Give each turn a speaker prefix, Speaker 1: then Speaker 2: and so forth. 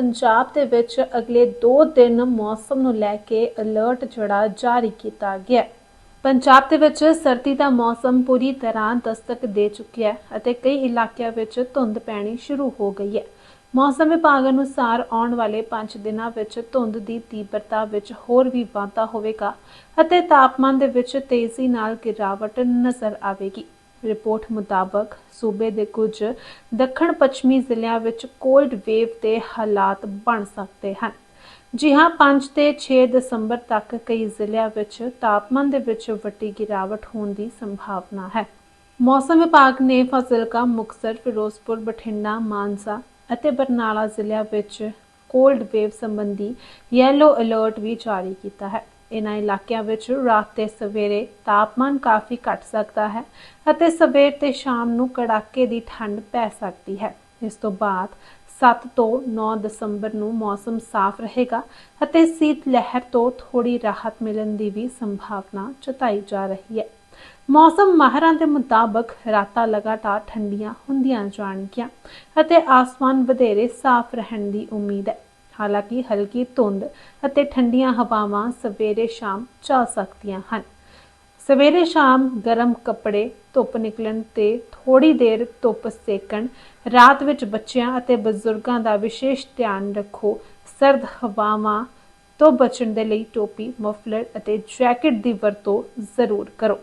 Speaker 1: ਪੰਜਾਬ ਦੇ ਵਿੱਚ ਅਗਲੇ 2 ਦਿਨ ਮੌਸਮ ਨੂੰ ਲੈ ਕੇ ਅਲਰਟ ਜਿਹੜਾ ਜਾਰੀ ਕੀਤਾ ਗਿਆ। ਹੈ ਪੰਜਾਬ ਦੇ ਵਿੱਚ ਸਰਦੀ ਦਾ ਮੌਸਮ ਪੂਰੀ ਤਰ੍ਹਾਂ ਦਸਤਕ ਦੇ ਚੁੱਕਿਆ ਹੈ ਅਤੇ ਕਈ ਇਲਾਕਿਆਂ ਵਿੱਚ ਧੁੰਦ ਪੈਣੀ ਸ਼ੁਰੂ ਹੋ ਗਈ ਹੈ। ਮੌਸਮ ਵਿਭਾਗ ਅਨੁਸਾਰ ਆਉਣ ਵਾਲੇ 5 ਦਿਨਾਂ ਵਿੱਚ ਧੁੰਦ ਦੀ ਤੀਬਰਤਾ ਵਿੱਚ ਹੋਰ ਵੀ ਵਾਧਾ ਹੋਵੇਗਾ ਅਤੇ ਤਾਪਮਾਨ ਦੇ ਵਿੱਚ ਤੇਜ਼ੀ ਨਾਲ ਗਿਰਾਵਟ ਨਜ਼ਰ ਆਵੇਗੀ। ਰਿਪੋਰਟ ਮੁਤਾਬਕ ਸੂਬੇ ਦੇ ਕੁਝ ਦੱਖਣ ਪੱਛਮੀ ਜ਼ਿਲ੍ਹਿਆਂ ਵਿੱਚ ਕੋਲਡ ਵੇਵ ਦੇ ਹਾਲਾਤ ਬਣ ਸਕਦੇ ਹਨ। ਜੀ ਹਾਂ 5 ਤੇ 6 ਦਸੰਬਰ ਤੱਕ ਕਈ ਜ਼ਿਲ੍ਹਿਆਂ ਵਿੱਚ ਤਾਪਮਾਨ ਦੇ ਵਿੱਚ ਵੱਡੀ ਗਿਰਾਵਟ ਹੋਣ ਦੀ ਸੰਭਾਵਨਾ ਹੈ। ਮੌਸਮ ਵਿਭਾਗ ਨੇ ਫਾਜ਼ਿਲਕਾ, ਮੁਕਤਸਰ, ਫਿਰੋਜ਼ਪੁਰ, ਬਠਿੰਡਾ, ਮਾਨਸਾ ਅਤੇ ਬਰਨਾਲਾ ਜ਼ਿਲ੍ਹਿਆਂ ਵਿੱਚ ਕੋਲਡ ਵੇਵ ਸੰਬੰਧੀ ਯੈਲੋ ਅਲਰਟ ਵੀ ਜਾਰੀ ਕੀਤਾ ਹੈ। ਇਨ੍ਹਾਂ ਇਲਾਕਿਆਂ ਵਿੱਚ ਰਾਤ ਤੇ ਸਵੇਰੇ ਤਾਪਮਾਨ ਕਾਫੀ ਘਟ ਸਕਦਾ ਹੈ ਅਤੇ ਸਵੇਰ ਤੇ ਸ਼ਾਮ ਨੂੰ ਕੜਾਕੇ ਦੀ ਠੰਡ ਪੈ ਸਕਦੀ ਹੈ। ਇਸ ਤੋਂ ਬਾਅਦ 7 ਤੋਂ 9 ਦਸੰਬਰ ਨੂੰ ਮੌਸਮ ਸਾਫ਼ ਰਹੇਗਾ ਅਤੇ ਸੀਤ ਲਹਿਰ ਤੋਂ ਥੋੜੀ ਰਾਹਤ ਮਿਲਣ ਦੀ ਵੀ ਸੰਭਾਵਨਾ ਜਤਾਈ ਜਾ ਰਹੀ ਹੈ। ਮੌਸਮ ਮਾਹਰਾਂ ਦੇ ਮੁਤਾਬਕ ਰਾਤਾਂ ਲਗਾਤਾਰ ਠੰਡੀਆਂ ਹੁੰਦੀਆਂ ਜਾਣਗੀਆਂ ਅਤੇ ਆਸਮਾਨ ਵਧੇਰੇ ਸਾਫ਼ ਰਹਿਣ ਦੀ ਉਮੀਦ ਹੈ। ਹਾਲਾਂਕਿ ਹਲਕੀ ਧੁੰਦ ਅਤੇ ਠੰਡੀਆਂ ਹਵਾਵਾਂ ਸਵੇਰੇ ਸ਼ਾਮ ਚੱਲ ਸਕਦੀਆਂ ਹਨ। ਸਵੇਰੇ ਸ਼ਾਮ ਗਰਮ ਕੱਪੜੇ, ਧੁੱਪ ਨਿਕਲਣ ਤੇ ਥੋੜੀ ਦੇਰ ਧੁੱਪ ਸੇਕਣ, ਰਾਤ ਵਿੱਚ ਬੱਚਿਆਂ ਅਤੇ ਬਜ਼ੁਰਗਾਂ ਦਾ ਵਿਸ਼ੇਸ਼ ਧਿਆਨ ਰੱਖੋ, ਸਰਦ ਹਵਾਵਾਂ ਤੋਂ ਬਚਣ ਦੇ ਲਈ ਟੋਪੀ, ਮਫਲਰ ਅਤੇ ਜੈਕਟ ਦੀ ਵਰਤੋਂ ਜ਼ਰੂਰ ਕਰੋ।